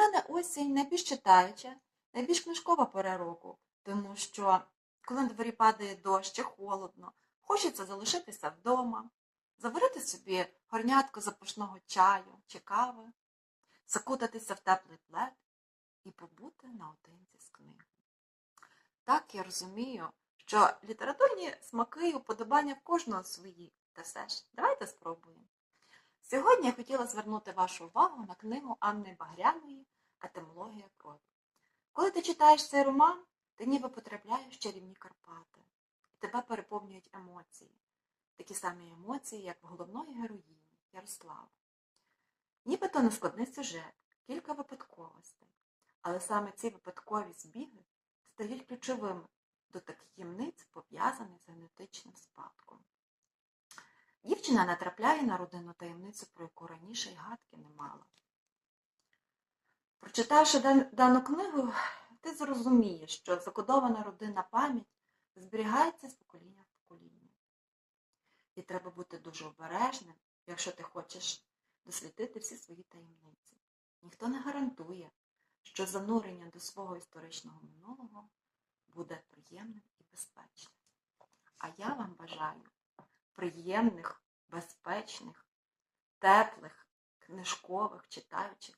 мене осінь найбільш читаюча, найбільш книжкова пора року, тому що коли на дворі падає дощ чи холодно, хочеться залишитися вдома, заварити собі горнятку запашного чаю чи кави, закутатися в теплий плед і побути наодинці з книгою. Так я розумію, що літературні смаки і уподобання в кожного свої. Та все ж, давайте спробуємо. Сьогодні я хотіла звернути вашу увагу на книгу Анни Багряної Етимологія крові. Коли ти читаєш цей роман, ти ніби потрапляєш чарівні Карпати, і тебе переповнюють емоції, такі самі емоції, як в головної героїні Ярослави. Нібито нескладний сюжет, кілька випадковостей, але саме ці випадкові збіги стають ключовими до таємниць, пов'язаних з генетичним спадком. Дівчина натрапляє на родинну таємницю, про яку раніше й гадки не мала. Прочитавши дану книгу, ти зрозумієш, що закодована родинна пам'ять зберігається з покоління в покоління. І треба бути дуже обережним, якщо ти хочеш дослідити всі свої таємниці. Ніхто не гарантує, що занурення до свого історичного минулого буде приємним і безпечним. А я вам бажаю приємних, безпечних, теплих, книжкових, читаючих.